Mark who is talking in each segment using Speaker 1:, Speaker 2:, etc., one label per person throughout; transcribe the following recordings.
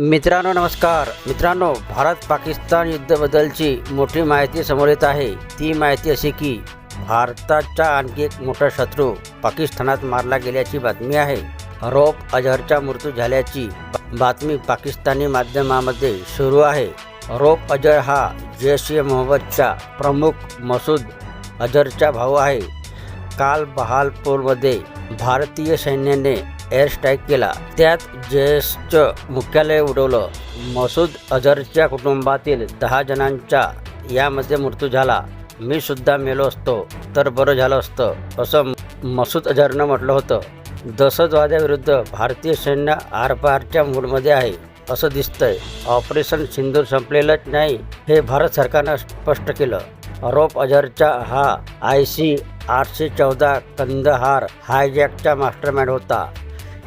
Speaker 1: मित्रांनो नमस्कार. मित्रांनो भारत पाकिस्तान युद्धाबद्दलची मोठी माहिती समोर येत आहे. ती माहिती अशी की भारताचा आणखी एक मोठा शत्रू पाकिस्तानात मारला गेल्याची बातमी आहे. रोप अजहरचा मृत्यू झाल्याची बातमी पाकिस्तानी माध्यमामध्ये सुरू आहे. रोप अजहर हा जैश ए मोहम्मदचा प्रमुख मसूद अजहरचा भाऊ आहे. काल बहालपूरमध्ये भारतीय सैन्याने एअर स्ट्राईक केला. त्यात जैशचं मुख्यालय उडवलं. मसूद अझरच्या कुटुंबातील दहा जणांचा यामध्ये मृत्यू झाला. मी सुद्धा मेलो असतो तर बरं झालं असतं असं मसूद अझरनं म्हटलं होतं. दहशतवाद्याविरुद्ध भारतीय सैन्य आरपारच्या मूडमध्ये आहे असं दिसतंय. ऑपरेशन सिंदूर संपलेलंच नाही हे भारत सरकारनं स्पष्ट केलं. अरोप अझरचा हा आय सी आठशे चौदा कंदहार हायजॅकचा मास्टरमाइंड होता.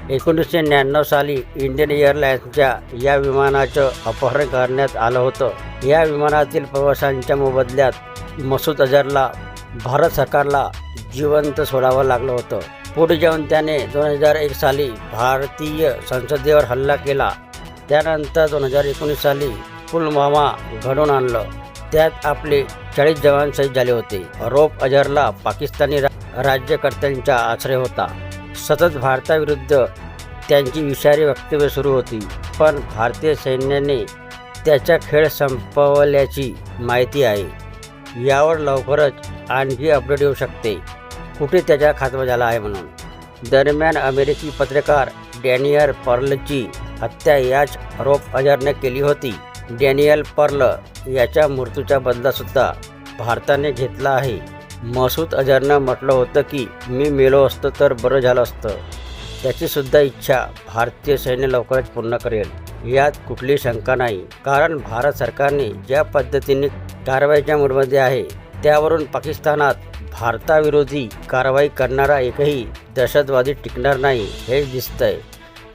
Speaker 1: एकोणीसशे ब्याण्णव साली इंडियन एअरलाइन्सच्या या विमानाचं अपहरण करण्यात आलं होतं. या विमानातील प्रवाशांच्या मोबदल्यात मसूद अजहरला भारत सरकारला जिवंत सोडावं लागलं होतं. पुढे जाऊन त्याने दोन हजार एक साली भारतीय संसदेवर हल्ला केला. त्यानंतर दोन हजार एकोणीस साली पुलवामा घडवून आणलं. त्यात आपले चाळीस जवान शहीद झाले होते. रोप अजहरला पाकिस्तानी रा- राज्यकर्त्यांचा आश्रय होता. सतत भारताविरुद्ध त्यांची विषारी वक्तव्य सुरू होती. पण भारतीय सैन्याने त्याचा खेळ संपवल्याची माहिती आहे. यावर लवकरच आणखी अपडेट येऊ शकते. कुठे त्याचा खात्मा झाला आहे म्हणून? दरम्यान अमेरिकी पत्रकार डॅनियल पर्लची हत्या याच रोप अजरने केली होती. डॅनियल पर्ल याच्या मृत्यूचा बदलासुद्धा भारताने घेतला आहे. मसूद अजहरनं म्हटलं होतं की मी मेलो असतो तर बरं झालं असतं. त्याचीसुद्धा इच्छा भारतीय सैन्य लवकरच पूर्ण करेल. यात कुठली शंका नाही. कारण भारत सरकारने ज्या पद्धतीने कारवाईच्या मूडमध्ये आहे त्यावरून पाकिस्तानात भारताविरोधी कारवाई करणारा एकही दहशतवादी टिकणार नाही हेच दिसतंय.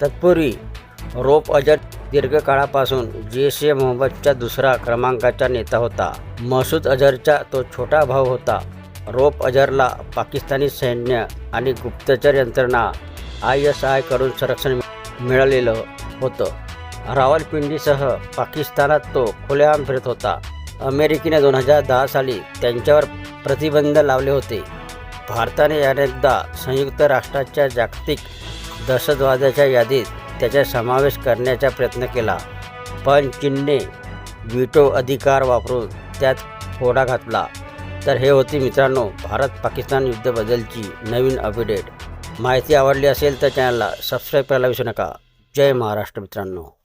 Speaker 1: तत्पूर्वी रोप अजर दीर्घकाळापासून जैश ए मोहम्मदच्या दुसरा क्रमांकाचा नेता होता. मसूद अझरचा तो छोटा भाऊ होता. रोप अझरला पाकिस्तानी सैन्य आणि गुप्तचर यंत्रणा आय एस आयकडून संरक्षण मिळालेलं होतं. रावलपिंडीसह पाकिस्तानात तो खुलेआम फिरत होता. अमेरिकेने दोन हजार दहा साली त्यांच्यावर प्रतिबंध लावले होते. भारताने अनेकदा संयुक्त राष्ट्राच्या जागतिक दहशतवादाच्या यादीत त्याचा समावेश करण्याचा प्रयत्न केला. पण चीनने विटो अधिकार वापरून त्यात फोडा घातला. तर हे होती मित्रांनो भारत पाकिस्तान युद्धाबद्दलची नवीन अपडेट. माहिती आवडली असेल तर चॅनलला सबस्क्राईब करायला विसरू नका. जय महाराष्ट्र मित्रांनो.